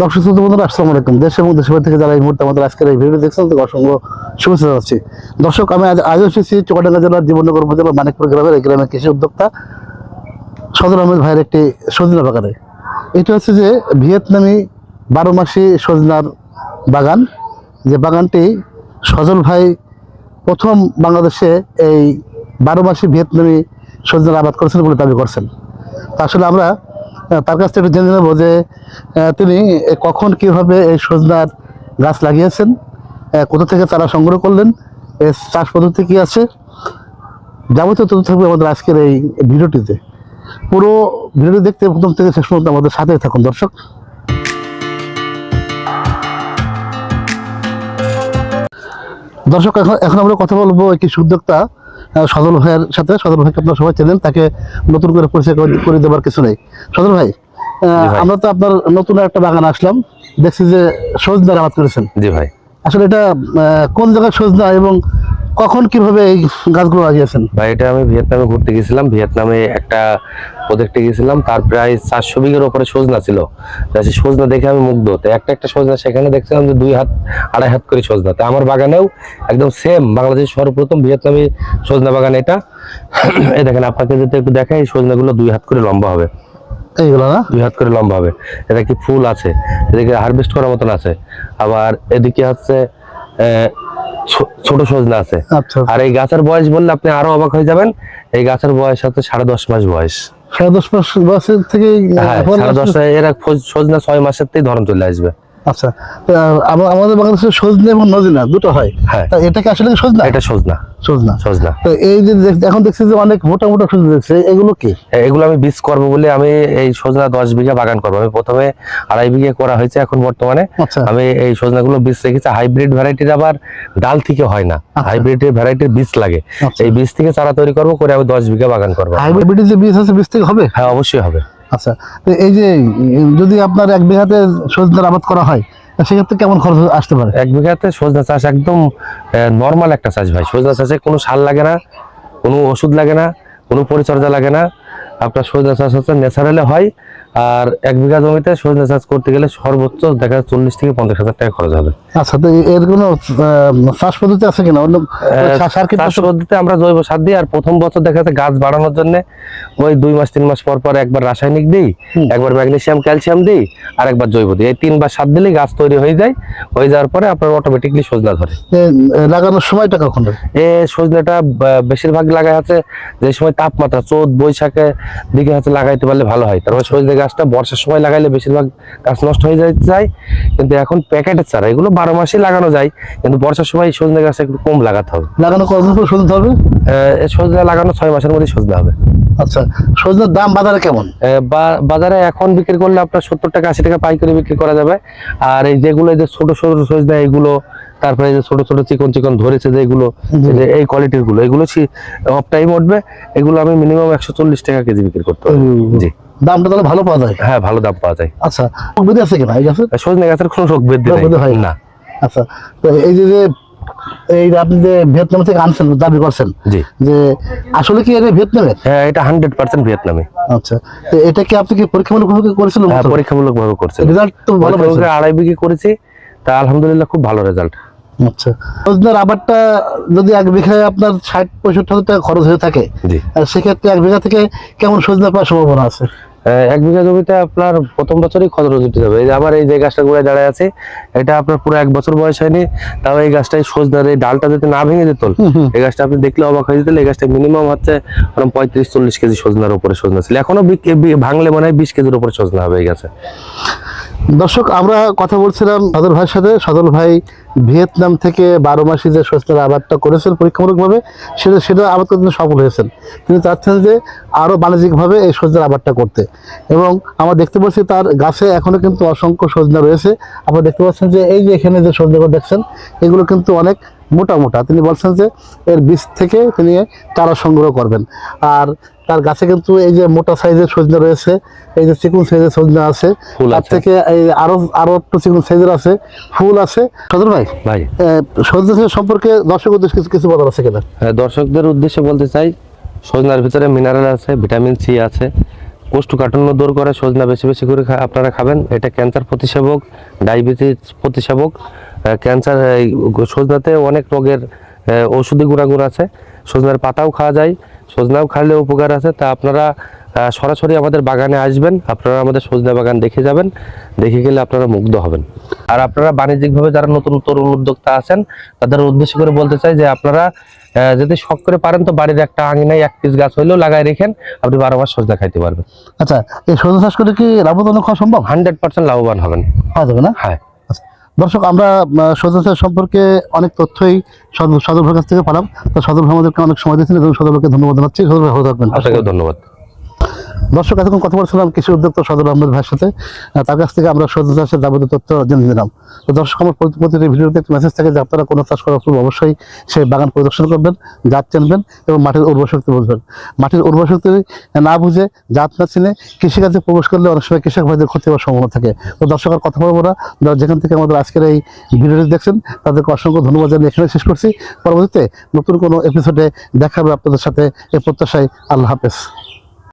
দর্শক শ্রোতা বন্ধুরা, আসসালামু আলাইকুম। দেশ এবং দেশের থেকে যারা এই মুহূর্তে আমাদের আজকের এই ভিডিও দেখছেন তাদের অসংখ্য শুভেচ্ছা জানাচ্ছি। দর্শক, আমি আজ আজ এসেছি চুয়াডাঙ্গা জেলার জীবননগর উপজেলার মানিকপুর গ্রামের এই গ্রামের কৃষি উদ্যোক্তা সদর আহমেদ ভাইয়ের একটি সজনা বাগানে। এটা হচ্ছে যে ভিয়েতনামি বারো মাসি সজনার বাগান। যে বাগানটি সজল ভাই প্রথম বাংলাদেশে এই বারো মাসি ভিয়েতনামি সজনার আবাদ করেছেন বলে দাবি করছেন। আসলে আমরা তার কাছ থেকে জেনে নেব যে তিনি কখন কীভাবে এই সজনার গাছ লাগিয়েছেন কোথা থেকে তারা সংগ্রহ করলেন এর চাষ পদ্ধতি কী আছে? যাবতীয় তথ্য থাকবে আমাদের আজকের এই ভিডিওটিতে। পুরো ভিডিওটি দেখতে প্রথম থেকে শেষ পর্যন্ত আমাদের সাথে থাকুন দর্শক। দর্শক এখন এখন আমরা কথা বলব একটি উদ্যোক্তা আহ, সজল ভাইয়ের সাথে সজল ভাইকে আপনার সবাই চেনেন তাকে নতুন করে পরিচয় করে- দেবার দেওয়ার কিছু নেই। সজল ভাই আহ, আমরা তো আপনার নতুন একটা বাগান আসলাম দেখছি যে সজনার আবাদ করেছেন। জি ভাই। আসলে এটা আহ, কোন জায়গায় সজনা এবং কখন কীভাবে এই গাছগুলো লাগিয়েছেন ভাই এটা আমি ভিয়েতনামে ঘুরতে গেছিলাম। ভিয়েতনামে একটা প্রজেক্টে গেছিলাম। তার প্রায় চারশো বিঘের ওপরে সজনা ছিল। সেই সজনা দেখে আমি মুগ্ধ। তো একটা একটা সজনা সেখানে দেখছিলাম যে দুই হাত আড়াই হাত করে সজনা। তো আমার বাগানেও একদম সেম বাংলাদেশের সর্বপ্রথম ভিয়েতনামি সজনা বাগান এটা। এই দেখেন আপনাকে যদি একটু দেখাই এই সজনাগুলো দুই হাত করে লম্বা হবে। এইগুলো না? দুই হাত করে লম্বা হবে। এটা কি ফুল আছে? এদিকে হারভেস্ট করার মতন আছে। আবার এদিকে হচ্ছে ছোট সজনা আছে। আচ্ছা আর এই গাছের বয়স বললে আপনি আরও অবাক হয়ে যাবেন। এই গাছের বয়স হচ্ছে সাড়ে দশ মাস বয়স। সাড়ে দশ মাস বয়সের থেকে হ্যাঁ সাড়ে দশ এরা সজনা ছয় মাসের থেকে ধরন চলে আসবে। আচ্ছা আমাদের বাংলাদেশে সজনে এবং নজিনা দুটো হয়। হ্যাঁ। আসলে সজনা? এটা সজনা। সজনা। সজনা। তো এই যে এখন দেখছি যে অনেক মোটা মোটা সজনা দেখছে এগুলো কি? এগুলো আমি বীজ করব বলে আমি এই সজনা দশ বিঘা বাগান করব। আমি প্রথমে আড়াই বিঘা করা হয়েছে এখন বর্তমানে আচ্ছা। আমি এই সজনাগুলো বীজ রেখেছি। হাইব্রিড ভ্যারাইটির আবার ডাল থেকে হয় না। আচ্ছা। হাইব্রিড ভ্যারাইটির বীজ লাগে। আচ্ছা। এই বীজ থেকে চারা তৈরি করব করে আমি দশ বিঘা বাগান করব। হাইব্রিড যে বীজ আছে বীজ থেকে হবে? হ্যাঁ অবশ্যই হবে। আচ্ছা তো এই যে, যদি আপনার এক বিঘাতে সজনার আবাদ করা হয় সেক্ষেত্রে কেমন খরচ আসতে পারে? এক বিঘাতে সজনা চাষ একদম নর্মাল একটা চাষ ভাই। সজনা চাষে কোনো সার লাগে না, কোনো ওষুধ লাগে না, কোনো পরিচর্যা লাগে না। আপনার সজনা চাষ হচ্ছে ন্যাচারালি হয়, আর এক বিঘা জমিতে সজনা চাষ করতে গেলে সর্বোচ্চ দেখা যায় চল্লিশ থেকে পঞ্চাশ হাজার টাকা খরচ হবে। আচ্ছা তো এর কোনো চাষ পদ্ধতি আছে কিনা? অন্য চাষ পদ্ধতিতে আমরা জৈব সার দিই আর প্রথম বছর দেখা যাচ্ছে গাছ বাড়ানোর জন্য ওই দুই মাস তিন মাস পর পর একবার রাসায়নিক দিই একবার ম্যাগনেসিয়াম ক্যালসিয়াম দিই আর একবার জৈব দিই। এই তিনবার সার দিলেই গাছ তৈরি হয়ে যায় হয়ে যাওয়ার পরে আপনার অটোমেটিকলি সজনা ধরে। লাগানোর সময়টা কখন এ সজনেটা বেশিরভাগ লাগাই আছে যে সময় তাপমাত্রা চোদ্দ বৈশাখে দিকে হচ্ছে লাগাইতে পারলে ভালো হয়। তারপরে সজনে গাছটা বর্ষার সময় লাগাইলে বেশিরভাগ গাছ নষ্ট হয়ে যায় যায়। কিন্তু এখন প্যাকেটের চারা এগুলো বারো মাসেই লাগানো যায় কিন্তু বর্ষার সময় সজনে গাছ একটু কম লাগাতে হবে। লাগানো কতদিন পর সজনে হবে? সজনে লাগানো ছয় মাসের মধ্যে সজনে হবে। আচ্ছা সজনের দাম বাজারে কেমন? বাজারে এখন বিক্রি করলে আপনার সত্তর টাকা আশি টাকা পাইকারি বিক্রি করা যাবে। আর এই যেগুলো যে ছোট ছোট সজনে তারপরে যে ছোট ছোট চিকন চিকন ধরেছে যে এগুলো এই কোয়ালিটিরগুলো এগুলো অফ টাইম উঠবে এগুলো আমি মিনিমাম একশো চল্লিশ টাকা কেজি বিক্রি করতে পারি। জি। দামটা তাহলে ভালো পাওয়া যায়? হ্যাঁ ভালো দাম পাওয়া যায়। আচ্ছা সুবিধা আছে কিনা এই গাছের সজনে গাছের কোনো রোগ বৃদ্ধি হয়? না। আচ্ছা তো এই যে যে এই আপনি যে ভিয়েতনাম থেকে আনছেন দাবি করছেন জি। যে আসলে কি এটা ভিয়েতনামের? হ্যাঁ এটা হান্ড্রেড পার্সেন্ট ভিয়েতনামি। আচ্ছা তো এটা কি আপনি কি পরীক্ষামূলক ভাবে করেছিলেন হ্যাঁ পরীক্ষামূলক ভাবে করছে রেজাল্ট তো ভালো পাইছেন আড়াই বিঘি করেছি তা আলহামদুলিল্লাহ খুব ভালো রেজাল্ট আচ্ছা আবারটা যদি এক বিঘায় আপনার ষাট পঁয়ষট্টি হাজার টাকা খরচ হয়ে থাকে সেক্ষেত্রে এক বিঘা থেকে কেমন সজনে পাওয়ার সম্ভাবনা আছে? এক বিঘা জমিতে আপনার প্রথম বছরই খদর উঠে যাবে এই যে আমার এই যে গাছটা ঘুরে দাঁড়ায় আছে এটা আপনার পুরো এক বছর বয়স হয়নি তাও এই গাছটাই সোজ এই ডালটা যদি না ভেঙে যেত এই গাছটা আপনি দেখলে অবাক হয়ে যেতেন এই গাছটা মিনিমাম হচ্ছে ওরকম পঁয়ত্রিশ চল্লিশ কেজি সজনার উপরে সজনা ছিল। এখনও ভাঙলে মনে হয় বিশ কেজির উপরে সজনা হবে এই গাছে। দর্শক, আমরা কথা বলছিলাম সদর ভাইয়ের সাথে। সদর ভাই ভিয়েতনাম থেকে বারো মাসি যে শস্যের আবাদটা করেছেন পরীক্ষামূলকভাবে, সেটা সেটা আবাদ করতে সফল হয়েছেন। তিনি চাচ্ছেন যে আরও বাণিজ্যিকভাবে এই সজনার আবাদটা করতে। এবং আমরা দেখতে পাচ্ছি তার গাছে এখনও কিন্তু অসংখ্য সজনা রয়েছে। আপনারা দেখতে পাচ্ছেন যে এই যে এখানে যে সজনাগুলো দেখছেন, এগুলো কিন্তু অনেক মোটা মোটা। তিনি বলছেন যে এর বীজ থেকে তিনি চারা সংগ্রহ করবেন। আর তার গাছে কিন্তু এই যে মোটা সাইজের সজনা রয়েছে এই যে চিকুন সাইজের সজনা আছে তার থেকে এই আরও আরও একটু চিকুন সাইজের আছে ফুল আছে। সদর ভাই ভাই। সজনা সম্পর্কে দর্শক উদ্দেশ্যে কিছু কিছু বলার আছে কিনা? দর্শকদের উদ্দেশ্যে বলতে চাই সজনার ভিতরে মিনারেল আছে ভিটামিন সি আছে। কোষ্ঠকাঠিন্য দূর করে সজনা বেশি বেশি করে আপনারা খাবেন। এটা ক্যান্সার প্রতিষেধক ডায়াবেটিস প্রতিষেধক ক্যান্সার সজনাতে অনেক রোগের ঔষধি গুণাগুণ আছে। সজনার পাতাও খাওয়া যায়। সজনাও খাইলে উপকার আছে। তা আপনারা সরাসরি আমাদের বাগানে আসবেন। আপনারা আমাদের সজনা বাগান দেখে যাবেন। দেখে গেলে আপনারা মুগ্ধ হবেন। আর আপনারা বাণিজ্যিকভাবে যারা নতুন তরুণ উদ্যোক্তা আছেন তাদের উদ্দেশ্য করে বলতে চাই যে আপনারা যদি শখ করে পারেন তো বাড়ির একটা আঙিনায় এক পিস গাছ হইলেও লাগাই রেখেন। আপনি বারো মাস সজনা খাইতে পারবেন। আচ্ছা এই সজনা চাষ করে কি লাভজনক হওয়া সম্ভব? হান্ড্রেড পার্সেন্ট লাভবান হবেন। হওয়া যাবে না? হ্যাঁ। দর্শক, আমরা সজনা সম্পর্কে অনেক তথ্যই সদ- সদর কাছ থেকে পেলাম। তো সদর ভাই আমাদেরকে অনেক সময় দিয়েছেন এবং সদর ভাইকে ধন্যবাদ জানাচ্ছি। সদর ভাই, ভালো থাকবেন। ধন্যবাদ। দর্শক, এতক্ষণ কথা বলছিলাম কৃষি উদ্যোক্তা সদর আহমেদ ভাইয়ের সাথে। তার কাছ থেকে আমরা সজনা চাষের যাবতীয় তথ্য জেনে নিলাম। তো দর্শক, আমার প্রতি- প্রতিটি ভিডিওতে একটা মেসেজ থাকে যে আপনারা কোনো চাষ করার পূর্বে অবশ্যই সেই বাগান পরিদর্শন করবেন, জাত চেনবেন এবং মাটির উর্বর শক্তি বুঝবেন। মাটির উর্বর শক্তি না বুঝে, জাত না চিনে কৃষিকাজে প্রবেশ করলে অনেক সময় কৃষক ভাইদের ক্ষতি হওয়ার সম্ভাবনা থাকে। তো দর্শক, আর কথা বলব না। যেখান থেকে আমাদের আজকের এই ভিডিওটি দেখছেন, তাদেরকে অসংখ্য ধন্যবাদ জানিয়ে এখানে শেষ করছি। পরবর্তীতে নতুন কোনো এপিসোডে দেখা হবে আপনাদের সাথে। এই প্রত্যাশায় আল্লাহ হাফেজ।